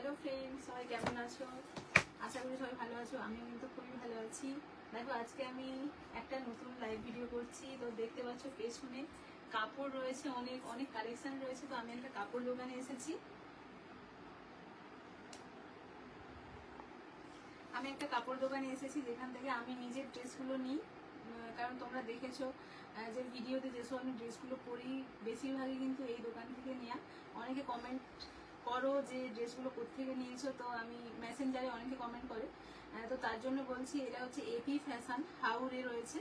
Hello friend সবাই কেমন আছো? আশা করি সবাই ভালো আছো। আমি কিন্তু খুবই ভালো আছি। দেখো, আজকে আমি একটা নতুন লাইভ ভিডিও করছি। তো দেখতে পাচ্ছ, পেছনে কাপড় রয়েছে, অনেক অনেক কালেকশন রয়েছে। তো আমি একটা কাপড় দোকানে এসেছি। আমি একটা কাপড় দোকানে এসেছি, যেখান থেকে আমি নিজের ড্রেসগুলো নিই। কারণ তোমরা দেখেছ যে ভিডিওতে যেসব আমি ড্রেসগুলো পরি, বেশিরভাগই কিন্তু এই দোকান থেকে নেওয়া অনেকে কমেন্ট করো যে ড্রেসগুলো কোথেকে নিয়েছো, তো আমি মেসেঞ্জারে অনেকে কমেন্ট করে। তো তার জন্য বলছি এটা হচ্ছে এপি ফ্যাশন হাউরে রয়েছে।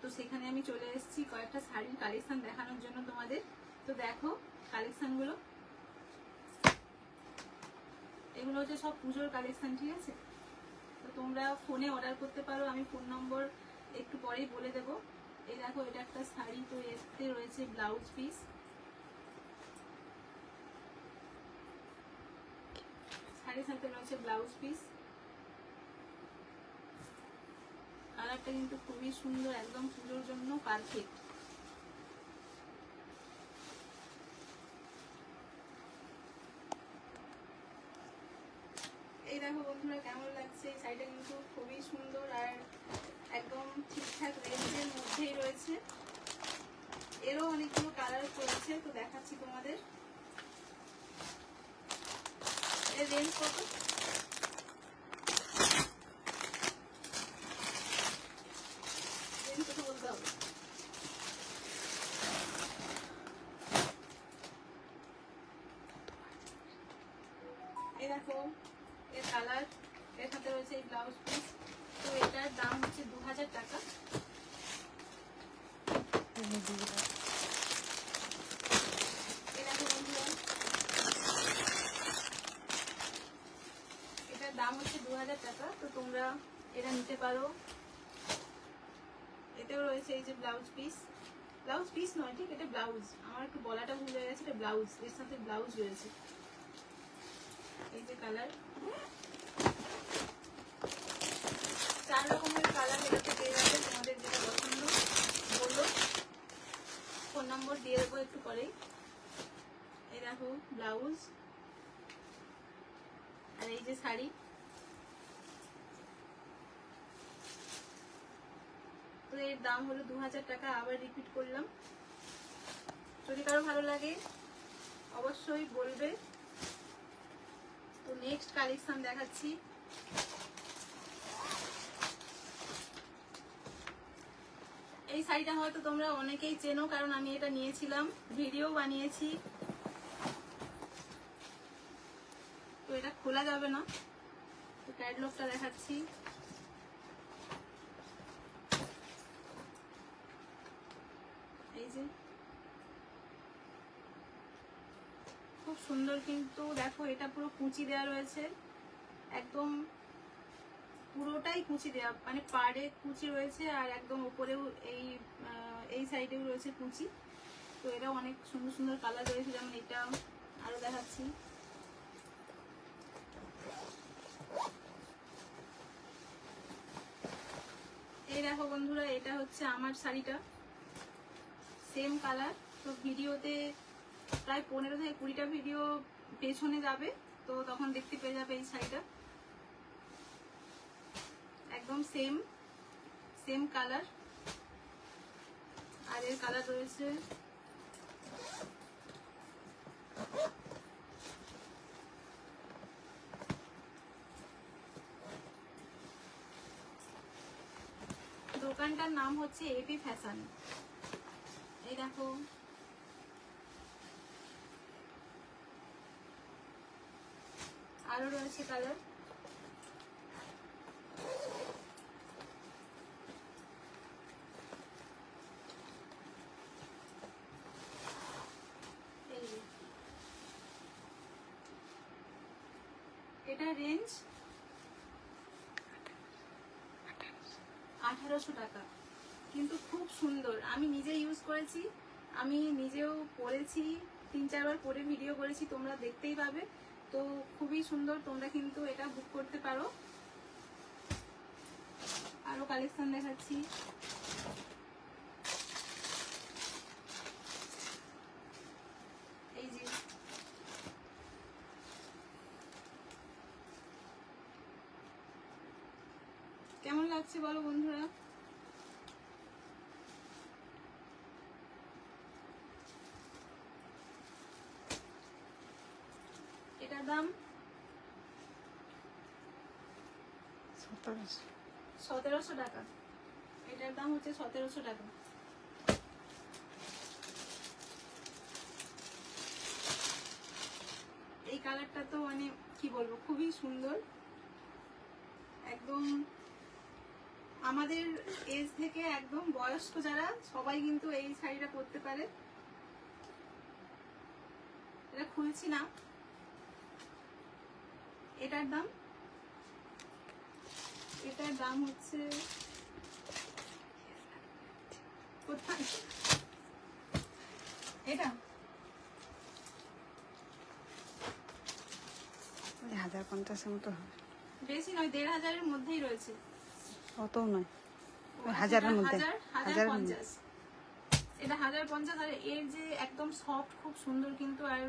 তো সেখানে আমি চলে এসেছি কয়েকটা শাড়ির কালেকশান দেখানোর জন্য তোমাদের। তো দেখো কালেকশানগুলো। এগুলো হচ্ছে সব পুজোর কালেকশান, ঠিক আছে? তো তোমরা ফোনে অর্ডার করতে পারো, আমি ফোন নম্বর একটু পরেই বলে দেবো। এই দেখো, এটা একটা শাড়ি, তো এতে রয়েছে ব্লাউজ পিস শাড়ির সাথে রয়েছে ব্লাউজ পিস কালারটা কিন্তু খুবই সুন্দর একদম পুজোর জন্য পারফেক্ট এই দেখো বন্ধুরা কেমন লাগছে এই শাড়িটা কিন্তু খুবই সুন্দর আর একদম ঠিকঠাক রেঞ্জের মধ্যেই রয়েছে এরও অনেকগুলো কালার রয়েছে তো দেখাচ্ছি তোমাদের রেঞ্জ কত বলতে হবে এই এর কালারের সাথে রয়েছে এই ব্লাউজ পিস তো এটার দাম হচ্ছে দু হাজার টাকা এই দেখো বন্ধুরা এটার দাম হচ্ছে দু হাজার টাকা, তো তোমরা এটা নিতে পারো। এতেও রয়েছে এই যে ব্লাউজ পিস ব্লাউজ পিস নয়, ঠিক? এটা ব্লাউজ আমার একটু বলাটা ভুল হয়ে গেছে, এটা ব্লাউজ এর সাথে ব্লাউজ রয়েছে। এই যে কালার চার রকমের কালার এটাতে পেয়ে যাবে তোমাদের যেটা পছন্দ। বলল ফোন নম্বর দিয়ে দেবো একটু পরেই। এই দেখো ব্লাউজ আর এই যে শাড়ি। এর দাম হলো দু হাজার টাকা, আবার রিপিট করলাম। যদি কারও ভালো লাগে, অবশ্যই বলবে। তো নেক্সট কালেকশন দেখাচ্ছি। এই শাড়িটা হয়তো তোমরা অনেকেই চেনো, কারণ আমি এটা নিয়েছিলাম, ভিডিও বানিয়েছি। তো এটা খোলা যাবে না। তো ক্যাটলগটা দেখাচ্ছি। যে। খুব সুন্দর কিন্তু, দেখো এটা পুরো কুচি দেওয়া রয়েছে। একদম পুরোটাই কুচি দেওয়া মানে পাড়ে কুচি রয়েছে আর একদম উপরেও এই এই সাইডেও রয়েছে কুচি। তো এটাও অনেক সুন্দর সুন্দর কালার রয়েছে, যেমন এটা আরও দেখাচ্ছি। এই দেখো বন্ধুরা, এটা হচ্ছে আমার শাড়িটা। সেম কালার তো ভিডিওতে প্রায় পনেরো থেকে কুড়িটা ভিডিও পেছনে যাবে, তো তখন দেখতে পেয়ে যাবে এই শাড়িটা একদম সেম সেম কালার আর এর কালার রয়েছে দোকানটার নাম হচ্ছে এপি ফ্যাশন এই দেখো। আরও রয়েছে কালার এটা রেঞ্জ আঠারোশো টাকা। কিন্তু খুব সুন্দর। আমি নিজে ইউজ করেছি। আমি নিজেও পরেছি তিন চারবার পরে ভিডিও করেছি, তোমরা দেখতেই পাবে। তো খুবই সুন্দর, তোমরা কিন্তু এটা বুক করতে পারো। আরও কালেকশন দেখাচ্ছি। এই যে। কেমন লাগছে বলো বন্ধুরা? দাম সতেরোশো। সতেরোশো টাকা। এটার দাম হচ্ছে সতেরোশো টাকা। এই কালারটা তো মানে কি বলব খুবই সুন্দর। একদম আমাদের এজ থেকে একদম বয়স্ক যারা সবাই কিন্তু এই শাড়িটা পরতে পারে। এটা খুলছি না। এটার দাম? এটার দাম হচ্ছে কোথায়? এটা? হাজার পঞ্চাশের মতো হবে। বেশি নয় দেড় হাজারের মধ্যেই রয়েছে। অতও নয়। হাজারের মধ্যে। হাজার পঞ্চাশ। এটা হাজার পঞ্চাশ আর এর যে একদম সফট খুব সুন্দর কিন্তু আর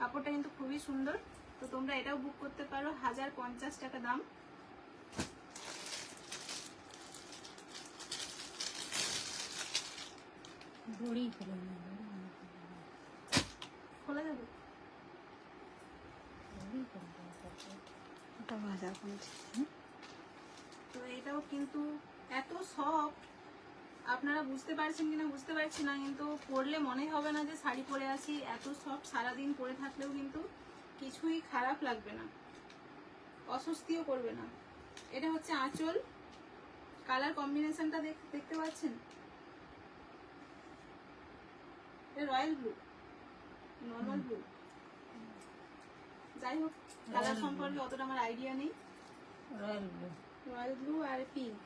কাপড়টা কিন্তু খুবই সুন্দর। তো তোমরা এটাও বুক করতে পারো হাজার পঞ্চাশ টাকা দাম। খোলা যাবে তো এটাও কিন্তু এত সফট আপনারা বুঝতে পারছেন কিনা বুঝতে পারছি না কিন্তু পরলে মনে হবে না যে শাড়ি পরে আছি এত সফট সারাদিন পরে থাকলেও কিন্তু কিছুই খারাপ লাগবে না। অস্বস্তিও করবে না। এটা হচ্ছে আঁচল। কালার কম্বিনেশনটা দেখতে পাচ্ছেন? Royal blue normal blue. যাই হোক কালার সম্পর্কে অতটা আমার আইডিয়া নেই। Royal blue. রয়্যাল ব্লু আর পিঙ্ক।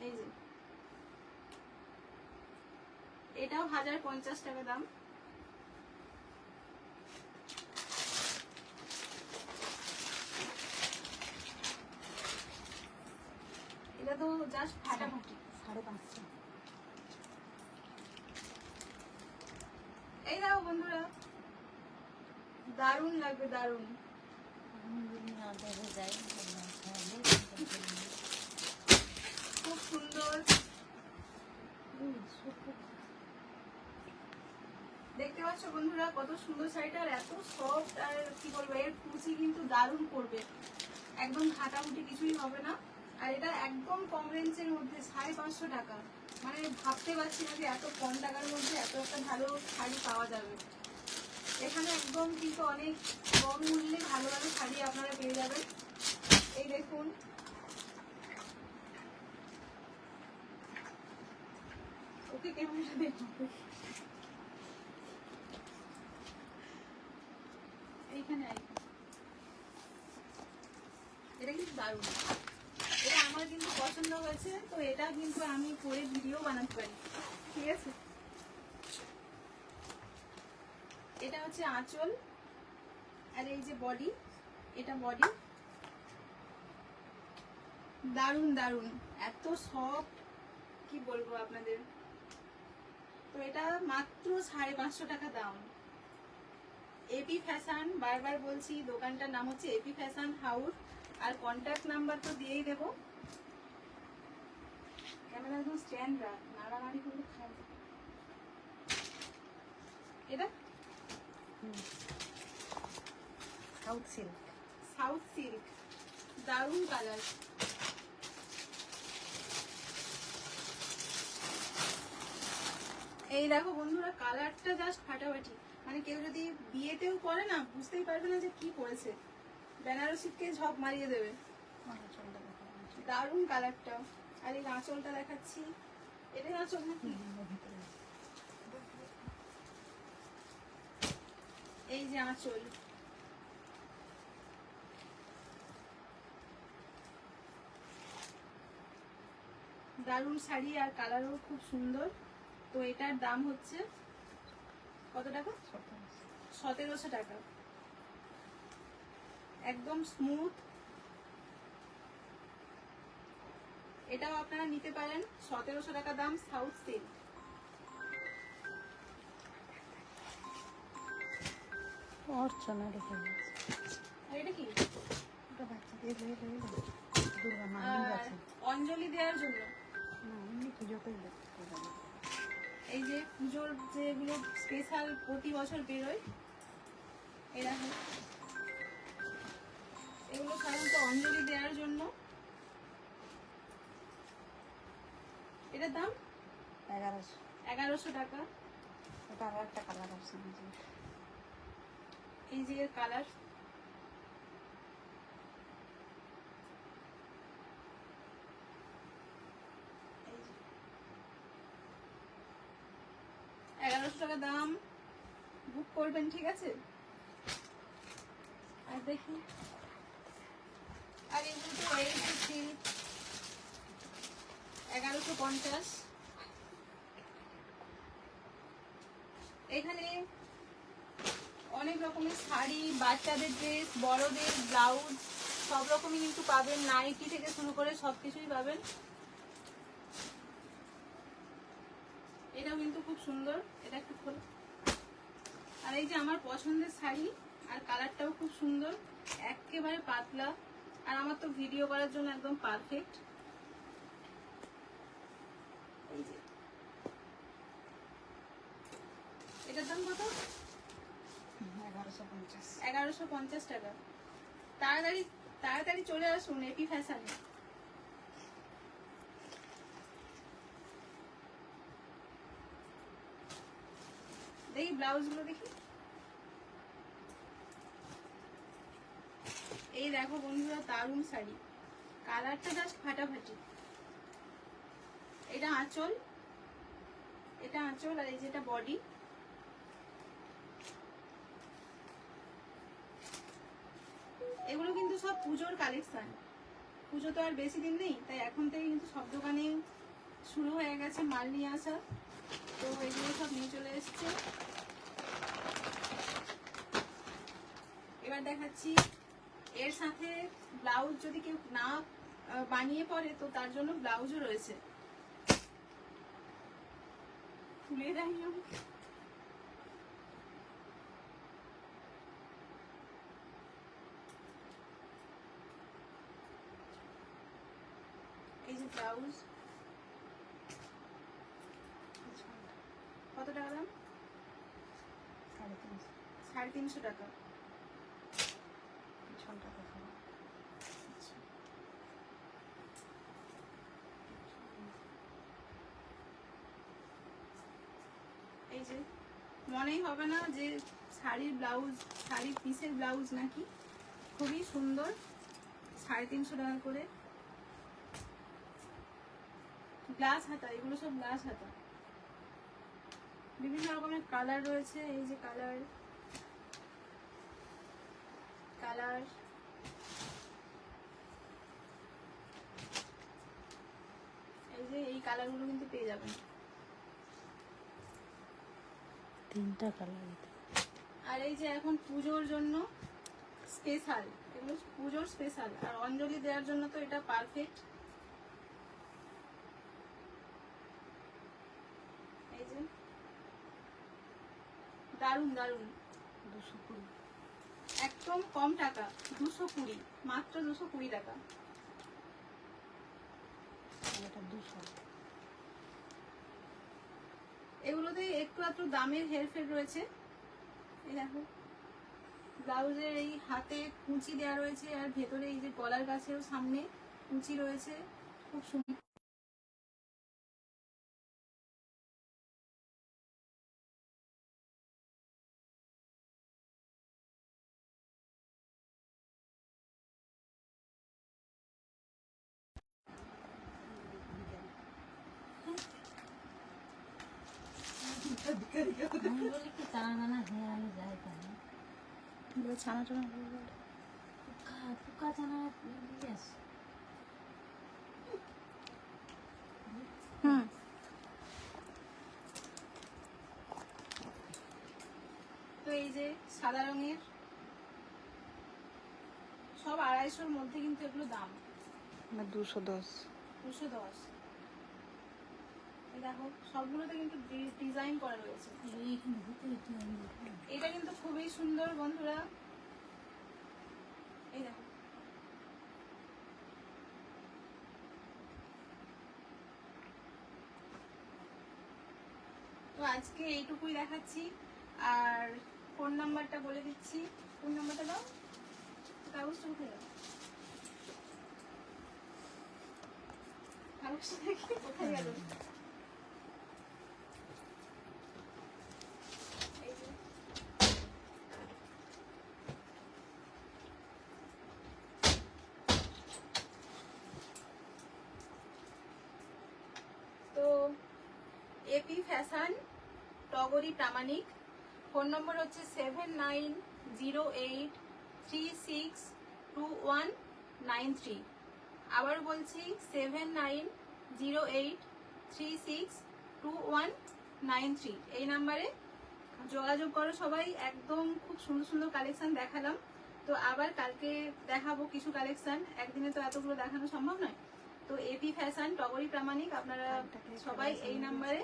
এই যে। এটাও হাজার পঞ্চাশ টাকা দাম। এই বন্ধুরা। লাগবে খুব সুন্দর। দেখতে পাচ্ছ বন্ধুরা কত সুন্দর শাড়িটা, আর এত সফট আর কি বলব, এর কুচি কিন্তু দারুণ করবে। একদম ঘাটাঘুটি কিছুই হবে না। আর এটা একদম কম রেঞ্জের মধ্যে, সাড়ে পাঁচশো টাকা। মানে ভাবতে পারছি না যে এত কম টাকার মধ্যে এত একটা ভালো শাড়ি পাওয়া যাবে। এখানে একদম কিন্তু অনেক কম মূল্যে ভালো ভালো শাড়ি আপনারা পেয়ে যাবেন। এই দেখুন। ওকে কেমন দেখো এইখানে। এটা কিন্তু দারুণ। আমার কিন্তু পছন্দ হয়েছে, তো এটা কিন্তু আমি পরে ভিডিও বানাতে পারি। ঠিক আছে? এটা হচ্ছে আঁচল, আর এই যে বডি এটা বডি দারুণ দারুণ। এত সফট কি বলব আপনাদের? তো এটা মাত্র সাড়ে পাঁচশো টাকা দাম। এপি ফ্যাশন বারবার বলছি, দোকানটার নাম হচ্ছে এপি ফ্যাশন হাউস আর কন্ট্যাক্ট নাম্বার তো দিয়েই দেবো। ক্যামেরা একদম স্ট্যান্ড রাখ নাড়ানাড়ি করলে খাবে এটা? সাউথ সিল্ক সাউথ সিল্ক দারুণ কালার এই দেখো বন্ধুরা কালারটা জাস্ট ফাটাফাটি। মানে কেউ যদি বিয়েতেও পরে না বুঝতেই পারবে না যে কি পরেছে বেনারসিকে ঝপ মারিয়ে দেবে। দারুণ কালারটা আর এই আঁচলটা দেখাচ্ছি। এটা আঁচল নাকি? এই যে আঁচল। দারুণ শাড়ি আর কালারও খুব সুন্দর। তো এটার দাম হচ্ছে কত টাকা? সতেরোশো। টাকা। একদম স্মুথ এটাও আপনারা নিতে পারেন। সতেরোশো টাকা দাম সাউথ সিল্ক। অর্চনা রেখে এটা কি? অঞ্জলি দেওয়ার জন্য। এই যে পুজোর যেগুলো স্পেশাল প্রতি বছর বেরোয় এরকম এগুলো সাধারণত অঞ্জলি দেওয়ার জন্য। এটার দাম? এগারোশো। এগারোশো টাকা। এটা আরও একটা কালার আছে এই যে। এর কালার এগারোশো টাকা দাম। বুক করবেন ঠিক আছে? আর দেখি। আর এগুলো তো এসেছি এখানে অনেক রকমের শাড়ি, বাচ্চাদের ড্রেস বড়দের ব্লাউজ সব রকমই কিন্তু পাবেন। নাইটি থেকে শুরু করে সব কিছুই পাবেন। এটাও কিন্তু খুব সুন্দর। এটা একটু খোল। আর এই যে আমার পছন্দের শাড়ি, আর কালারটাও খুব সুন্দর, একেবারে পাতলা। আর আমার তো ভিডিও করার জন্য একদম পারফেক্ট এই যে এটার দাম কত? এগারোশো পঞ্চাশ। টাকা। তাড়াতাড়ি তাড়াতাড়ি চলে আসুন এপি ফ্যাশনে। দেখি ব্লাউজগুলো দেখি। এই দেখো বন্ধুরা দারুণ শাড়ি। কালারটা জাস্ট ফাটাফাটি। এটা আঁচল। এটা আঁচল আর এই যেটা বডি এগুলো কিন্তু সব পুজোর কালেকশন পুজো তো আর বেশি দিন নেই, তাই এখন থেকে কিন্তু সব দোকানে শুরু হয়ে গেছে মাল নিয়ে আসা। তো এগুলো সব নিয়ে চলে এসছে। এবার দেখাচ্ছি, এর সাথে ব্লাউজ যদি কেউ না বানিয়ে পরে, তো তার জন্য ব্লাউজও রয়েছে। খুলে দেয়নি আমাকে। এই যে ব্লাউজ। কত টাকা দাম? সাড়ে তিনশো। সাড়ে তিনশো টাকা। পিছনটা দেখাবো এই যে মনেই হবে না যে শাড়ির ব্লাউজ শাড়ির পিসের ব্লাউজ নাকি খুবই সুন্দর সাড়ে তিনশো টাকা করে। গ্লাস হাতা এগুলো সব গ্লাস হাতা। বিভিন্ন রকমের কালার রয়েছে এই যে কালার। কালার। এই যে এই কালারগুলো কিন্তু পেয়ে যাবেন। তিনটা কালার আর এই যে এখন পুজোর জন্য স্পেশাল এগুলো পুজোর স্পেশাল আর অঞ্জলি দেওয়ার জন্য তো এটা পারফেক্ট এই যে দারুণ দারুণ দুশো কুড়ি। একদম কম টাকা দুশো কুড়ি মাত্র দুশো কুড়ি টাকা। দুশো। এগুলোতে একটু একটু দামের হেরফের রয়েছে। এই দেখো। ব্লাউজের এই হাতে কুচি দেওয়া রয়েছে আর ভেতরে এই যে গলার কাছেও সামনে কুচি রয়েছে। খুব সুন্দর আমি বলি কি টানা টানা হয়ে আমি যাই কেন ছানা টানা পোকা পোকা টানা দিয়ে হুম। তো এই যে সাদা রঙের সব আড়াইশোর মধ্যে কিন্তু এগুলো দাম। দুশো দশ। দুশো দশ। দেখো, সবগুলোতে কিন্তু ডিজাইন করা রয়েছে। এটা কিন্তু খুবই সুন্দর, বন্ধুরা। এই দেখো। তো আজকে এইটুকুই দেখাচ্ছি। আর ফোন নাম্বারটা বলে দিচ্ছি। ফোন নাম্বারটা দাও। কাগজটা উঠে দাও কাগজটা দেখি, কোথায় গেল? AP fashion Togori Pramanik phone number হচ্ছে seven nine zero eight three six two one nine three আবার বলছি seven nine zero eight three six two one nine three এই নাম্বারে যোগাযোগ করো সবাই একদম খুব সুন্দর সুন্দর কালেকশন দেখালাম। তো আবার কালকে দেখাবো কিছু কালেকশন একদিনে তো এতগুলো দেখানো সম্ভব নয়। তো এপি ফ্যাশন টগরি প্রামাণিক আপনারা সবাই এই নাম্বারে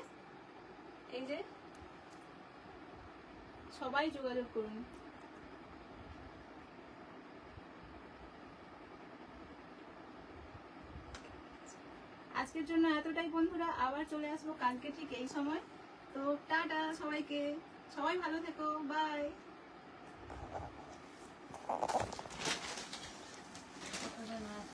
এই যে, সবাই যোগাযোগ করুন। আজকের জন্য এতটাই, বন্ধুরা। আবার চলে আসব কালকে ঠিক এই সময়। তো টাটা সবাইকে। সবাই ভালো থেকো। বাই।